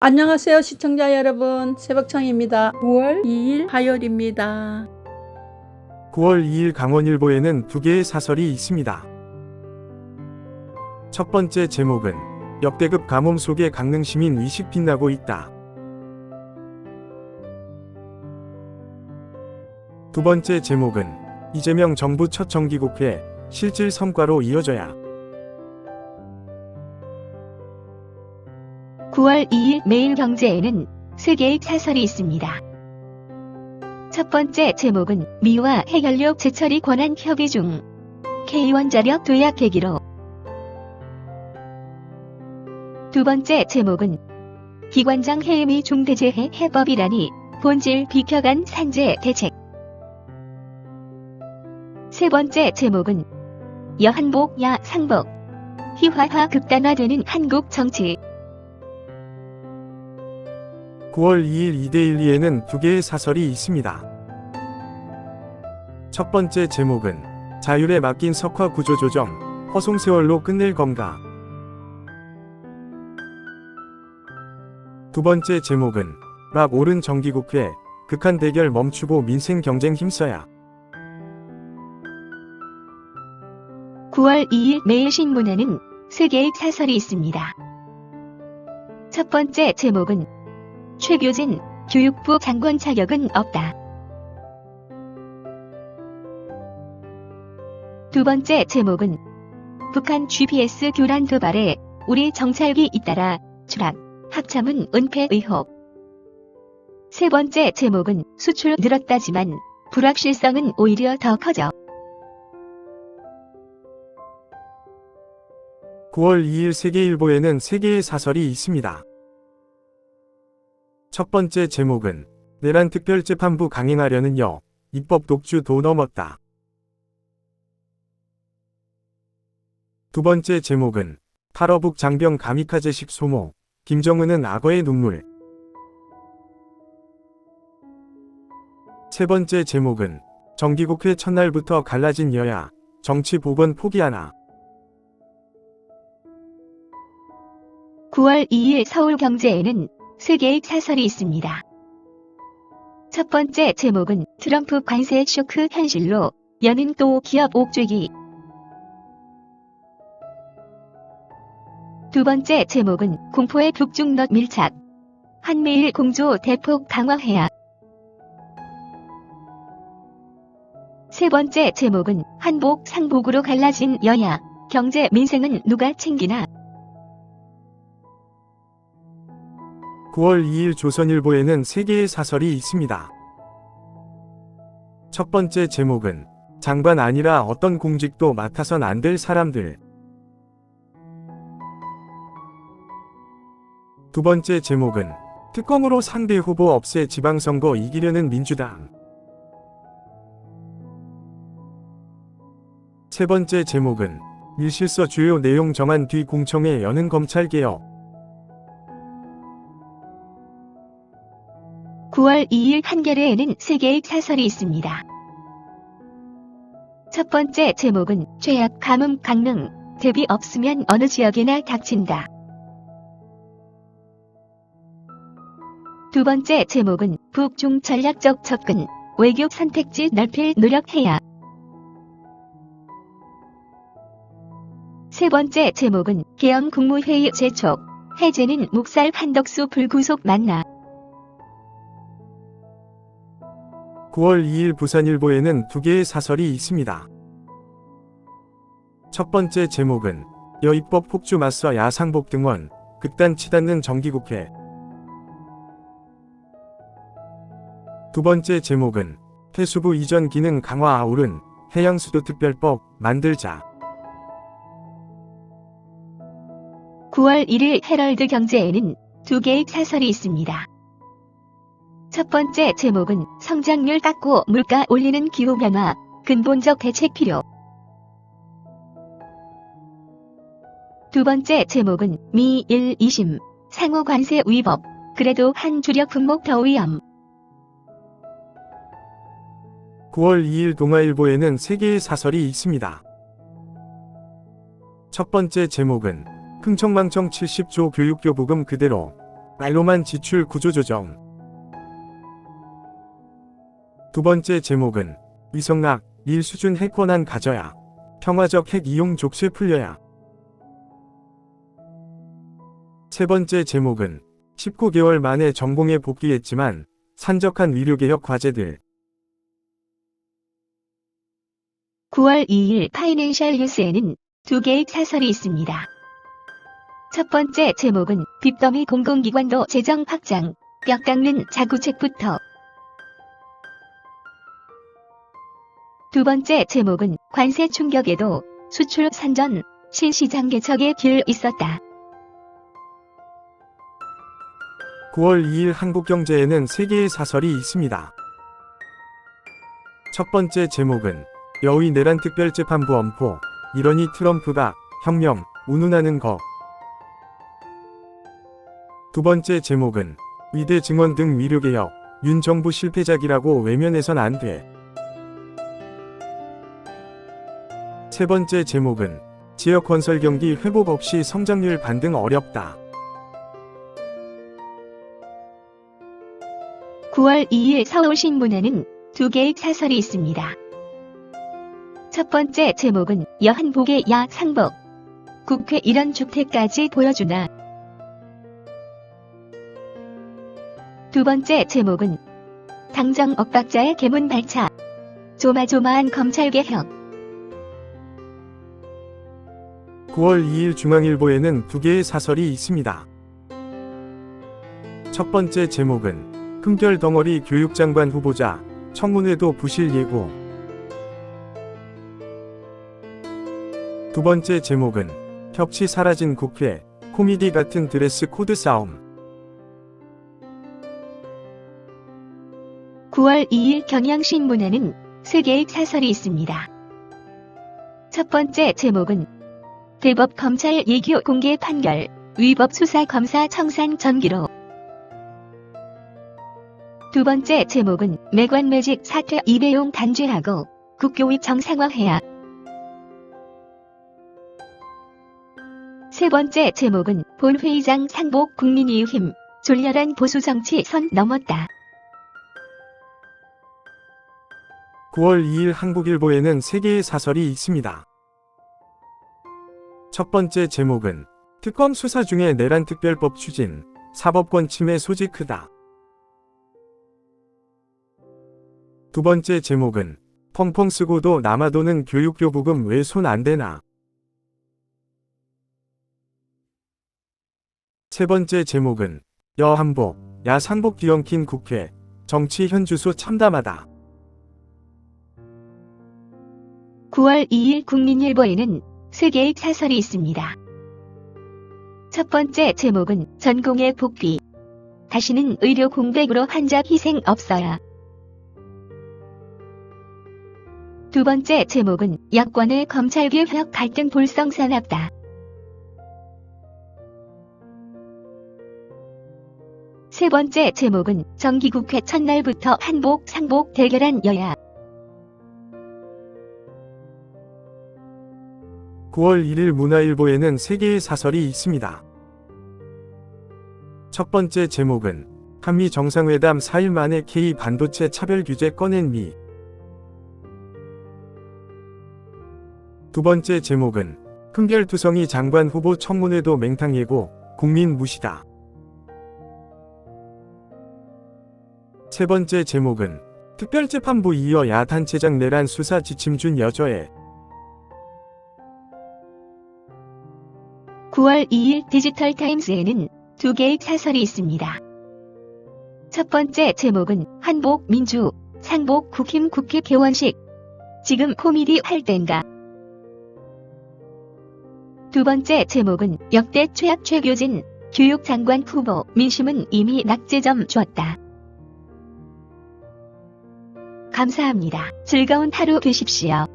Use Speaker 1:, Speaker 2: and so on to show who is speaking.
Speaker 1: 안녕하세요 시청자 여러분 새벽청입니다 9월 2일 화요일입니다
Speaker 2: 9월 2일 강원일보에는 두 개의 사설이 있습니다. 첫 번째 제목은 역대급 가뭄 속에 강릉 시민 의식 빛나고 있다. 두 번째 제목은 이재명 정부 첫 정기국회 실질 성과로 이어져야
Speaker 3: 9월 2일 매일경제에는 세 개의 사설이 있습니다. 첫 번째 제목은 미와 해결료 재처리 권한 협의 중 K1자력 도약 계기로. 두 번째 제목은 기관장 해임이 중대재해 해법이라니 본질 비켜간 산재 대책. 세 번째 제목은 여한복 야 상복. 희화화 극단화되는 한국 정치
Speaker 2: 9월 2일 2대1리에는 두 개의 사설이 있습니다. 첫 번째 제목은 자율에 맡긴 석화 구조 조정, 허송세월로 끝낼 건가. 두 번째 제목은 막 오른 정기국회, 극한 대결 멈추고 민생 경쟁 힘써야.
Speaker 3: 9월 2일 매일신문에는 세 개의 사설이 있습니다. 첫 번째 제목은 최교진 교육부 장관 자격은 없다. 두 번째 제목은 북한 GPS 교란 도발에 우리 정찰기 잇따라 추락, 합참은 은폐 의혹. 세 번째 제목은 수출 늘었다지만 불확실성은 오히려 더 커져.
Speaker 2: 9월 2일 세계일보에는 세 개의 사설이 있습니다. 첫 번째 제목은 내란 특별재판부 강행하려는 여, 입법 독주 도 넘었다. 두 번째 제목은 탈어북 장병 가미카제식 소모, 김정은은 악어의 눈물. 세 번째 제목은 정기국회 첫날부터 갈라진 여야, 정치 복원 포기하나.
Speaker 3: 9월 2일 서울경제에는 세 개의 사설이 있습니다. 첫 번째 제목은 트럼프 관세 쇼크 현실로 연은 또 기업 옥죄기. 두 번째 제목은 공포의 북중넛 밀착. 한미일 공조 대폭 강화해야. 세 번째 제목은 한복 상복으로 갈라진 여야. 경제 민생은 누가 챙기나.
Speaker 2: 9월 2일 조선일보에는 세 개의 사설이 있습니다. 첫 번째 제목은 장관 아니라 어떤 공직도 맡아선 안 될 사람들. 두 번째 제목은 특검으로 상대 후보 없애 지방선거 이기려는 민주당. 세 번째 제목은 밀실서 주요 내용 정한 뒤 공청회 여는 검찰개혁.
Speaker 3: 9월 2일 한겨레에는 세 개의 사설이 있습니다. 첫 번째 제목은 최악 가뭄 강릉 대비 없으면 어느 지역에나 닥친다. 두 번째 제목은 북중 전략적 접근 외교 선택지 넓힐 노력해야. 세 번째 제목은 계엄 국무회의 재촉 해제는 묵살 한덕수 불구속 만나.
Speaker 2: 9월 2일 부산일보에는 두 개의 사설이 있습니다. 첫 번째 제목은 여입법 폭주 맞서 야상복 등원, 극단 치닫는 정기국회. 두 번째 제목은 해수부 이전 기능 강화 아우른 해양수도 특별법 만들자.
Speaker 3: 9월 1일 헤럴드 경제에는 두 개의 사설이 있습니다. 첫 번째 제목은 성장률 깎고 물가 올리는 기후변화, 근본적 대책 필요. 두 번째 제목은 미 1, 2심, 상호 관세 위법, 그래도 한 주력 품목 더 위험.
Speaker 2: 9월 2일 동아일보에는 세 개의 사설이 있습니다. 첫 번째 제목은 흥청망청 70조 교육교 부금 그대로 말로만 지출 구조조정. 두 번째 제목은 위성락, 일 수준 핵 권한 가져야. 평화적 핵 이용 족쇄 풀려야. 세 번째 제목은 19개월 만에 정봉에 복귀했지만 산적한 위료개혁 과제들.
Speaker 3: 9월 2일 파이낸셜 뉴스에는 두 개의 사설이 있습니다. 첫 번째 제목은 빚더미 공공기관도 재정 확장, 뼈 깎는 자구책부터. 두 번째 제목은 관세 충격에도 수출 산전, 신시장 개척의 길 있었다.
Speaker 2: 9월 2일 한국 경제에는 세 개의 사설이 있습니다. 첫 번째 제목은 여의 내란 특별재판부 엄포, 이러니 트럼프가 혁명, 운운하는 거. 두 번째 제목은 위대 증언 등 위료개혁, 윤 정부 실패작이라고 외면해선 안 돼. 세 번째 제목은 지역 건설 경기 회복 없이 성장률 반등 어렵다.
Speaker 3: 9월 2일 서울 신문에는 두 개의 사설이 있습니다. 첫 번째 제목은 여한복의 야 상복. 국회 이런 주택까지 보여주나. 두 번째 제목은 당정 엇박자의 개문 발차. 조마조마한 검찰개혁.
Speaker 2: 9월 2일 중앙일보에는 두 개의 사설이 있습니다. 첫 번째 제목은 흠결 덩어리 교육장관 후보자 청문회도 부실 예고. 두 번째 제목은 혁치 사라진 국회 코미디 같은 드레스 코드 싸움.
Speaker 3: 9월 2일 경향신문에는 세 개의 사설이 있습니다. 첫 번째 제목은 대법 검찰 예규 공개 판결, 위법 수사 검사 청산 전기로. 두 번째 제목은 매관 매직 사퇴 이배용 단죄하고 국교위 정상화해야. 세 번째 제목은 본회의장 상복 국민의힘 졸렬한 보수 정치 선 넘었다.
Speaker 2: 9월 2일 한국일보에는 세 개의 사설이 있습니다. 첫 번째 제목은 특검 수사 중에 내란 특별법 추진, 사법권 침해 소지 크다. 두 번째 제목은 펑펑 쓰고도 남아도는 교육교부금 왜 손 안 대나. 세 번째 제목은 여한복, 야상복 뒤엉킨 국회, 정치 현주소 참담하다.
Speaker 3: 9월 2일 국민일보에는 세 개의 사설이 있습니다. 첫 번째 제목은 전공의 복귀. 다시는 의료 공백으로 환자 희생 없어야. 두 번째 제목은 여권의 검찰개혁 갈등 불성산합다. 세 번째 제목은 정기국회 첫날부터 한복 상복 대결한 여야.
Speaker 2: 9월 1일 문화일보에는 세 개의 사설이 있습니다. 첫 번째 제목은 한미 정상회담 4일 만에 K 반도체 차별 규제 꺼낸 미. 두 번째 제목은 흠결투성이 장관 후보 청문회도 맹탕 예고, 국민 무시다. 세 번째 제목은 특별재판부 이어 야단체장 내란 수사 지침 준 여저에
Speaker 3: 9월 2일 디지털 타임스에는 두 개의 사설이 있습니다. 첫 번째 제목은 한복 민주, 상복 국힘 국회 개원식. 지금 코미디 할 땐가. 두 번째 제목은 역대 최악 최교진, 교육장관 후보 민심은 이미 낙제점 줬다. 감사합니다. 즐거운 하루 되십시오.